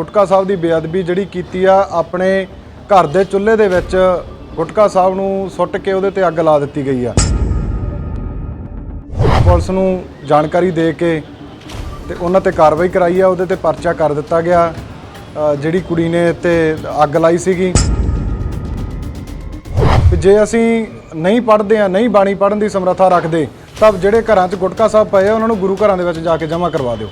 ਗੁਟਕਾ ਸਾਹਿਬ ਦੀ ਬੇਅਦਬੀ ਜਿਹੜੀ ਕੀਤੀ ਆ, ਆਪਣੇ ਘਰ ਦੇ ਚੁੱਲ੍ਹੇ ਦੇ ਵਿੱਚ ਗੁਟਕਾ ਸਾਹਿਬ ਨੂੰ ਸੁੱਟ ਕੇ ਉਹਦੇ ਤੇ ਅੱਗ ਲਾ ਦਿੱਤੀ ਗਈ ਆ। ਪੁਲਿਸ ਨੂੰ ਜਾਣਕਾਰੀ ਦੇ ਕੇ ਤੇ ਉਹਨਾਂ ਤੇ ਕਾਰਵਾਈ ਕਰਾਈ ਆ, ਉਹਦੇ ਤੇ ਪਰਚਾ ਕਰ ਦਿੱਤਾ ਗਿਆ। ਜਿਹੜੀ ਕੁੜੀ ਨੇ ਤੇ ਅੱਗ ਲਾਈ ਸੀਗੀ। ਜੇ ਅਸੀਂ ਨਹੀਂ ਪੜ੍ਹਦੇ ਆ, ਨਹੀਂ ਬਾਣੀ ਪੜ੍ਹਨ ਦੀ ਸਮਰੱਥਾ ਰੱਖਦੇ, ਤਾਂ ਜਿਹੜੇ ਘਰਾਂ 'ਚ ਗੁਟਕਾ ਸਾਹਿਬ ਪਏ ਆ, ਉਹਨਾਂ ਨੂੰ ਗੁਰੂ ਘਰਾਂ ਦੇ ਵਿੱਚ ਜਾ ਕੇ ਜਮ੍ਹਾਂ ਕਰਵਾ ਦਿਓ।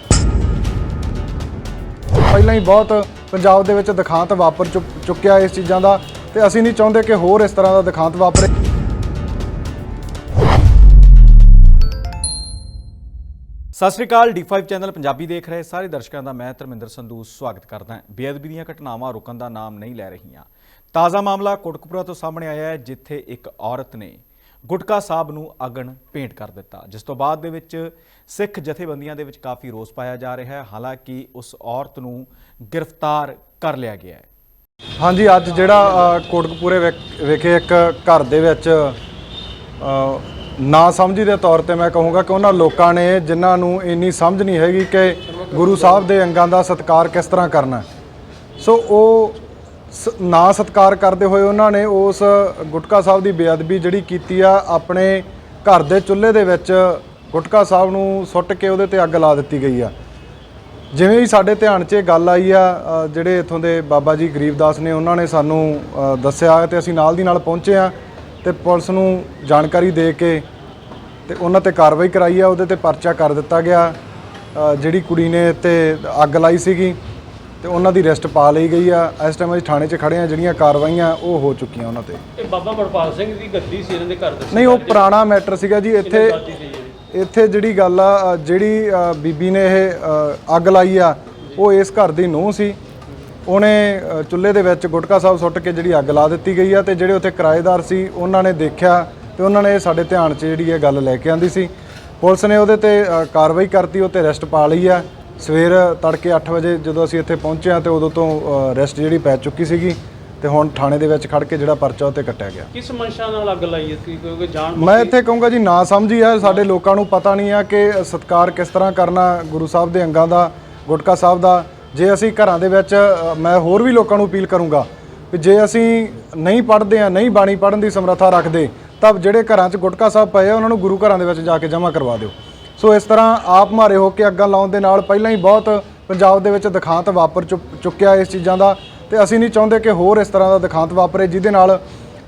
ਪਹਿਲਾਂ ਹੀ ਬਹੁਤ ਪੰਜਾਬ ਦੇ ਵਿੱਚ ਦਿਖਾਂਤ ਵਾਪਰ ਚੁੱਕ- ਚੁੱਕਿਆ ਇਸ ਚੀਜ਼ਾਂ ਦਾ ਤੇ ਅਸੀਂ ਨਹੀਂ ਚਾਹੁੰਦੇ ਕਿ ਹੋਰ ਇਸ ਤਰ੍ਹਾਂ ਦਾ ਦਿਖਾਂਤ ਵਾਪਰੇ। ਸਤਿ ਸ੍ਰੀ ਅਕਾਲ D5 ਚੈਨਲ ਪੰਜਾਬੀ ਦੇਖ ਰਹੇ ਸਾਰੇ ਦਰਸ਼ਕਾਂ ਦਾ ਮੈਂ ਧਰਮਿੰਦਰ ਸੰਧੂ ਸਵਾਗਤ ਕਰਦਾ ਹਾਂ। ਬੇਅਦਬੀ ਦੀਆਂ ਘਟਨਾਵਾਂ ਰੁਕਣ ਦਾ ਨਾਮ ਨਹੀਂ ਲੈ ਰਹੀਆਂ। ਤਾਜ਼ਾ ਮਾਮਲਾ ਕੋਟਕਪੁਰਾ ਤੋਂ ਸਾਹਮਣੇ ਆਇਆ ਹੈ, ਜਿੱਥੇ ਇੱਕ ਔਰਤ ਨੇ ਗੁਟਕਾ ਸਾਹਿਬ ਨੂੰ ਅਗਨ ਭੇਂਟ ਕਰ ਦਿੱਤਾ ਜਿਸ ਤੋਂ ਬਾਅਦ ਦੇ ਵਿੱਚ ਸਿੱਖ ਜਥੇਬੰਦੀਆਂ ਦੇ ਵਿੱਚ ਕਾਫੀ ਰੋਸ ਪਾਇਆ ਜਾ ਰਿਹਾ ਹੈ। ਹਾਲਾਂਕਿ ਉਸ ਔਰਤ ਨੂੰ ਗ੍ਰਿਫਤਾਰ ਕਰ ਲਿਆ ਗਿਆ ਹੈ। ਹਾਂਜੀ ਅੱਜ ਜਿਹੜਾ ਅ, ਕੋਟਕਪੂਰੇ ਵਿਖੇ ਇੱਕ ਘਰ ਦੇ ਵਿੱਚ ਨਾ ਸਮਝੀ ਦੇ ਤੌਰ ਤੇ ਮੈਂ ਕਹੂੰਗਾ ਕਿ ਉਹਨਾਂ ਲੋਕਾਂ ਨੇ ਜਿਨ੍ਹਾਂ ਨੂੰ ਇੰਨੀ ਸਮਝ ਨਹੀਂ ਹੈਗੀ ਕਿ ਗੁਰੂ ਸਾਹਿਬ ਦੇ ਅੰਗਾਂ ਦਾ ਸਤਿਕਾਰ ਕਿਸ ਤਰ੍ਹਾਂ ਕਰਨਾ ਸੋ ਉਹ ਨਾ ਸਤਿਕਾਰ ਕਰਦੇ ਹੋਏ ਉਹਨਾਂ ਨੇ ਉਸ ਗੁਟਕਾ ਸਾਹਿਬ ਦੀ ਬੇਅਦਬੀ ਜਿਹੜੀ ਕੀਤੀ ਆ, ਆਪਣੇ ਘਰ ਦੇ ਚੁੱਲ੍ਹੇ ਦੇ ਵਿੱਚ ਗੁਟਕਾ ਸਾਹਿਬ ਨੂੰ ਸੁੱਟ ਕੇ ਉਹਦੇ ਤੇ ਅੱਗ ਲਾ ਦਿੱਤੀ ਗਈ ਆ। ਜਿਵੇਂ ਹੀ ਸਾਡੇ ਧਿਆਨ 'ਚ ਇਹ ਗੱਲ ਆਈ ਆ ਜਿਹੜੇ ਇਥੋਂ ਦੇ ਬਾਬਾ ਜੀ ਗਰੀਬਦਾਸ ਨੇ, ਉਹਨਾਂ ਨੇ ਸਾਨੂੰ ਦੱਸਿਆ ਤੇ ਅਸੀਂ ਨਾਲ ਦੀ ਨਾਲ ਪਹੁੰਚੇ ਆ ਤੇ ਪੁਲਿਸ ਨੂੰ ਜਾਣਕਾਰੀ ਦੇ ਕੇ ਤੇ ਉਹਨਾਂ ਤੇ ਕਾਰਵਾਈ ਕਰਾਈ ਆ, ਉਹਦੇ ਤੇ ਪਰਚਾ ਕਰ ਦਿੱਤਾ ਗਿਆ ਜਿਹੜੀ ਕੁੜੀ ਨੇ ਤੇ ਅੱਗ ਲਾਈ ਸੀਗੀ। ਤੇ ਉਹਨਾਂ ਦੀ ਅਰੈਸਟ ਪਾ ਲਈ ਗਈ ਆ। ਇਸ ਟਾਈਮ ਅਸੀਂ ਥਾਣੇ 'ਚ ਖੜੇ ਆ ਜਿਹੜੀਆਂ ਕਾਰਵਾਈਆਂ ਉਹ ਹੋ ਚੁੱਕੀਆਂ ਉਹਨਾਂ ਤੇ। ਇਹ ਬਾਬਾ ਬੜਪਾਲ ਸਿੰਘ ਦੀ ਗੱਦੀ ਸੀ ਇਹਨਾਂ ਦੇ ਘਰ ਦੇ ਨਹੀਂ ਉਹ ਪੁਰਾਣਾ ਮੈਟਰ ਸੀਗਾ ਜੀ। ਇੱਥੇ ਇੱਥੇ ਜਿਹੜੀ ਗੱਲ ਆ ਜਿਹੜੀ ਬੀਬੀ ਨੇ ਇਹ ਅੱਗ ਲਾਈ ਆ ਉਹ ਇਸ ਘਰ ਦੀ ਨੂੰਹ ਸੀ। ਉਹਨੇ ਚੁੱਲ੍ਹੇ ਦੇ ਵਿੱਚ ਗੁਟਕਾ ਸਾਹਿਬ ਸੁੱਟ ਕੇ ਜਿਹੜੀ ਅੱਗ ਲਾ ਦਿੱਤੀ ਗਈ ਆ ਤੇ ਜਿਹੜੇ ਉੱਥੇ ਕਿਰਾਏਦਾਰ ਸੀ ਉਹਨਾਂ ਨੇ ਦੇਖਿਆ ਤੇ ਉਹਨਾਂ ਨੇ ਸਾਡੇ ਧਿਆਨ 'ਚ ਜਿਹੜੀ ਇਹ ਗੱਲ ਲੈ ਕੇ ਆਂਦੀ ਸੀ। ਪੁਲਿਸ ਨੇ ਉਹਦੇ ਤੇ ਕਾਰਵਾਈ ਕਰਤੀ ਉਹ ਤੇ ਅਰੈਸਟ ਪਾ ਲਈ ਆ। ਸਵੇਰ ਤੜਕੇ 8 ਵਜੇ ਜਦੋਂ ਅਸੀਂ ਇੱਥੇ ਪਹੁੰਚੇ ਆ ਤੇ ਉਦੋਂ ਤੋਂ ਅਰੈਸਟ ਜਿਹੜੀ ਪੈ ਚੁੱਕੀ ਸੀਗੀ ਤੇ ਹੁਣ ਥਾਣੇ ਦੇ ਵਿੱਚ ਖੜ ਕੇ ਜਿਹੜਾ ਪਰਚਾ ਉਹ ਤੇ ਕੱਟਿਆ ਗਿਆ। ਕਿਸ ਮਨਸ਼ਾ ਨਾਲ ਅੱਗ ਲਾਈ ਹੈ? ਕਿਉਂਕਿ ਜਾਣ ਮੈਂ ਇੱਥੇ ਕਹੂੰਗਾ ਜੀ ਨਾ ਸਮਝੀ ਆ ਸਾਡੇ ਲੋਕਾਂ ਨੂੰ ਪਤਾ ਨਹੀਂ ਆ ਕਿ ਸਤਕਾਰ ਕਿਸ ਤਰ੍ਹਾਂ ਕਰਨਾ ਗੁਰੂ ਸਾਹਿਬ ਦੇ ਅੰਗਾਂ ਦਾ ਗੁਟਕਾ ਸਾਹਿਬ ਦਾ। ਜੇ ਅਸੀਂ ਘਰਾਂ ਦੇ ਵਿੱਚ ਮੈਂ ਹੋਰ ਵੀ ਲੋਕਾਂ ਨੂੰ ਅਪੀਲ ਕਰੂੰਗਾ ਕਿ ਜੇ ਅਸੀਂ ਨਹੀਂ ਪੜ੍ਹਦੇ ਆ ਨਹੀਂ ਬਾਣੀ ਪੜ੍ਹਨ ਦੀ ਸਮਰੱਥਾ ਰੱਖਦੇ ਤਾਂ ਜਿਹੜੇ ਘਰਾਂ 'ਚ ਗੁਟਕਾ ਸਾਹਿਬ ਪਏ ਆ ਉਹਨਾਂ ਨੂੰ ਗੁਰੂ ਘਰਾਂ ਦੇ ਵਿੱਚ ਜਾ ਕੇ ਜਮ੍ਹਾਂ ਕਰਵਾ ਦਿਓ। ਸੋ ਇਸ ਤਰ੍ਹਾਂ ਆਪ ਮਾਰੇ ਹੋ ਕੇ ਅੱਗਾਂ ਲਾਉਣ ਦੇ ਨਾਲ ਪਹਿਲਾਂ ਹੀ ਬਹੁਤ ਪੰਜਾਬ ਦੇ ਵਿੱਚ ਦਿਖਾਂਤ ਵਾਪਰ ਚੁੱਕ- ਚੁੱਕਿਆ ਇਸ ਚੀਜ਼ਾਂ ਦਾ ਤੇ ਅਸੀਂ ਨਹੀਂ ਚਾਹੁੰਦੇ ਕਿ ਹੋਰ ਇਸ ਤਰ੍ਹਾਂ ਦਾ ਦਿਖਾਂਤ ਵਾਪਰੇ ਜਿਹਦੇ ਨਾਲ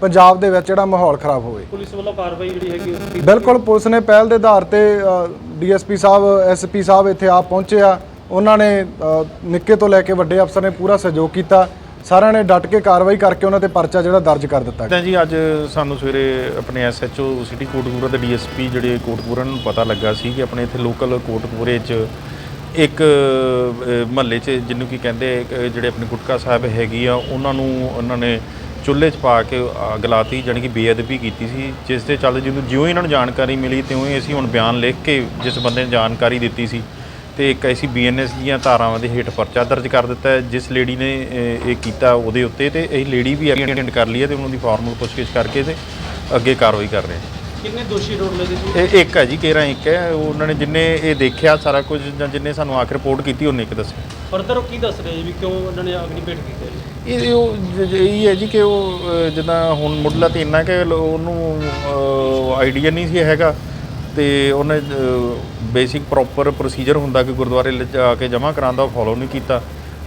ਪੰਜਾਬ ਦੇ ਵਿੱਚ ਜਿਹੜਾ ਮਾਹੌਲ ਖਰਾਬ ਹੋਵੇ। ਪੁਲਿਸ ਵੱਲੋਂ ਕਾਰਵਾਈ ਜਿਹੜੀ ਹੈਗੀ। ਬਿਲਕੁਲ ਪੁਲਿਸ ਨੇ ਪਹਿਲ ਦੇ ਆਧਾਰ ਤੇ ਡੀਐਸਪੀ ਸਾਹਿਬ ਐਸਪੀ ਸਾਹਿਬ ਇੱਥੇ ਆਪ ਪਹੁੰਚੇ ਆ। ਉਹਨਾਂ ਨੇ ਨਿੱਕੇ ਤੋਂ ਲੈ ਕੇ ਵੱਡੇ ਅਫਸਰ ਨੇ ਪੂਰਾ ਸਹਿਯੋਗ ਕੀਤਾ। ਸਾਰਿਆਂ ਨੇ ਡਟ ਕੇ ਕਾਰਵਾਈ ਕਰਕੇ ਉਹਨਾਂ ਤੇ ਪਰਚਾ ਜਿਹੜਾ ਦਰਜ ਕਰ ਦਿੱਤਾ ਗਿਆ। ਤਾਂ ਜੀ ਅੱਜ ਸਾਨੂੰ ਸਵੇਰੇ ਆਪਣੇ ਐਸਐਚਓ ਸਿਟੀ ਕੋਟਕਪੂਰਾ ਦੇ ਡੀਐਸਪੀ ਜਿਹੜੇ ਕੋਟਕਪੂਰਾ ਨੂੰ ਪਤਾ ਲੱਗਾ ਸੀ ਕਿ ਆਪਣੇ ਇੱਥੇ ਲੋਕਲ ਕੋਟਕਪੂਰੇ 'ਚ ਇੱਕ ਮਹੱਲੇ 'ਚ ਜਿਹਨੂੰ ਕੀ ਕਹਿੰਦੇ ਜਿਹੜੇ ਆਪਣੇ ਗੁਟਕਾ ਸਾਹਿਬ ਹੈਗੀ ਆ, ਉਹਨਾਂ ਨੂੰ ਉਹਨਾਂ ਨੇ ਚੁੱਲ੍ਹੇ 'ਚ ਪਾ ਕੇ ਅੱਗ ਲਾਤੀ ਜਾਣੀ ਕਿ ਬੇਅਦਬੀ ਕੀਤੀ ਸੀ, ਜਿਸ ਦੇ ਚੱਲਦੇ ਜਿਹਨੂੰ ਜਿਉਂ ਹੀ ਇਹਨਾਂ ਨੂੰ ਜਾਣਕਾਰੀ ਮਿਲੀ ਤਿਉਂ ਹੀ ਅਸੀਂ ਹੁਣ ਬਿਆਨ ਲਿਖ ਕੇ ਜਿਸ ਬੰਦੇ ਨੇ ਜਾਣਕਾਰੀ ਦਿੱਤੀ ਸੀ ਤੇ ਇੱਕ ਐਸੀ ਬੀਐਨਐਸ ਦੀਆਂ ਧਾਰਾਵਾਂ ਦੇ ਹੇਠ ਪਰਚਾ ਦਰਜ ਕਰ ਦਿੱਤਾ ਹੈ ਜਿਸ ਲੇਡੀ ਨੇ ਇਹ ਕੀਤਾ ਉਹਦੇ ਉੱਤੇ ਤੇ ਇਹ ਲੇਡੀ ਵੀ ਅਟੈਂਡ ਕਰ ਲਈ ਹੈ ਤੇ ਉਹਨਾਂ ਦੀ ਫਾਰਮਲ ਪੁੱਛਗਿੱਛ ਕਰਕੇ ਤੇ ਅੱਗੇ ਕਾਰਵਾਈ ਕਰ ਰਹੇ ਹਾਂ ਕਿੰਨੇ ਦੋਸ਼ੀ ਰੋਡ ਲਏ ਸੀ? ਇਹ ਇੱਕ ਹੈ ਜੀ ਕੇਰਾ ਇੱਕ ਹੈ। ਉਹਨਾਂ ਨੇ ਜਿੰਨੇ ਇਹ ਦੇਖਿਆ ਸਾਰਾ ਕੁਝ ਜਾਂ ਜਿੰਨੇ ਸਾਨੂੰ ਆ ਕੇ ਰਿਪੋਰਟ ਕੀਤੀ ਉਹਨੇ ਇੱਕ ਦੱਸਿਆ। ਫਰਦਰ ਉਹ ਕੀ ਦੱਸ ਰਹੇ ਜੀ ਵੀ ਕਿਉਂ ਉਹਨਾਂ ਨੇ ਅਗਨੀ ਭੇਟ ਕੀਤੀ ਜੀ? ਇਹ ਉਹ ਜ- ਜ- ਇਹ ਹੈ ਜੀ ਕਿ ਉਹ ਅਹ, ਜਿੱਦਾਂ ਹੁਣ ਮੁੱਢਲਾ ਤੇ ਇੰਨਾ ਕਿ ਲੋ- ਉਹਨੂੰ ਆਈਡੀਆ ਨਹੀਂ ਸੀ ਹੈਗਾ। ਤੇ ਉਹਨੇ ਬੇਸਿਕ ਪ੍ਰੋਪਰ ਪ੍ਰੋਸੀਜਰ ਹੁੰਦਾ ਕਿ ਗੁਰਦੁਆਰੇ ਲੈ ਜਾ ਕੇ ਜਮ੍ਹਾਂ ਕਰਾਉਂਦਾ ਉਹ ਫੋਲੋ ਨਹੀਂ ਕੀਤਾ।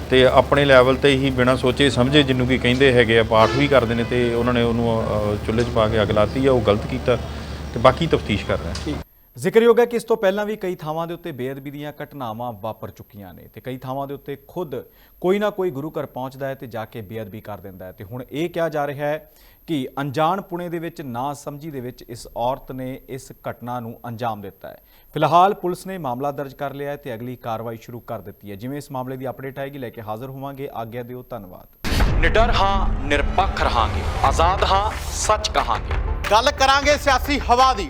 ਤੇ ਆਪਣੇ ਲੈਵਲ ਤੇ ਹੀ ਬਿਨਾਂ ਸੋਚੇ ਸਮਝੇ ਜਿਹਨੂੰ ਕੀ ਕਹਿੰਦੇ ਹੈਗੇ ਆ, ਪਾਠ ਵੀ ਕਰਦੇ ਨੇ ਤੇ ਉਹਨਾਂ ਨੇ ਉਹਨੂੰ ਚੁੱਲ੍ਹੇ 'ਚ ਪਾ ਕੇ ਅੱਗ ਲਾਤੀ ਆ, ਉਹ ਗਲਤ ਕੀਤਾ ਤੇ ਬਾਕੀ ਤਫਤੀਸ਼ ਕਰ ਰਹੇ ਆ। ਜ਼ਿਕਰਯੋਗ ਹੈ ਕਿ ਇਸ ਤੋਂ ਪਹਿਲਾਂ ਵੀ ਕਈ ਥਾਵਾਂ ਦੇ ਉੱਤੇ ਬੇਅਦਬੀ ਦੀਆਂ ਘਟਨਾਵਾਂ ਵਾਪਰ ਚੁੱਕੀਆਂ ਨੇ ਤੇ ਕਈ ਥਾਵਾਂ ਦੇ ਉੱਤੇ ਖੁਦ ਕੋਈ ਨਾ ਕੋਈ ਗੁਰੂ ਘਰ ਪਹੁੰਚਦਾ ਹੈ ਤੇ ਜਾ ਕੇ ਬੇਅਦਬੀ ਕਰ ਦਿੰਦਾ ਹੈ। ਤੇ ਹੁਣ ਇਹ ਕਿਹਾ ਜਾ ਰਿਹਾ ਹੈ ਕਿ ਅਣਜਾਣ ਪੁਣੇ ਦੇ ਵਿੱਚ ਨਾ ਸਮਝੀ ਦੇ ਵਿੱਚ ਇਸ ਔਰਤ ਨੇ ਇਸ ਘਟਨਾ ਨੂੰ ਅੰਜਾਮ ਦਿੱਤਾ ਹੈ। ਫਿਲਹਾਲ ਪੁਲਿਸ ਨੇ ਮਾਮਲਾ ਦਰਜ ਕਰ ਲਿਆ ਹੈ ਤੇ ਅਗਲੀ ਕਾਰਵਾਈ ਸ਼ੁਰੂ ਕਰ ਦਿੱਤੀ ਹੈ। ਜਿਵੇਂ ਇਸ ਮਾਮਲੇ ਦੀ ਅਪਡੇਟ ਆਏਗੀ ਲੈ ਕੇ ਹਾਜ਼ਰ ਹੋਵਾਂਗੇ। ਆਗਿਆ ਦਿਓ ਧੰਨਵਾਦ। ਨਿਡਰ ਹਾਂ ਨਿਰਪੱਖ ਰਹਾਂਗੇ। ਆਜ਼ਾਦ ਹਾਂ ਸੱਚ ਕਹਾਂਗੇ। ਗੱਲ ਕਰਾਂਗੇ ਸਿਆਸੀ ਹਵਾ ਦੀ।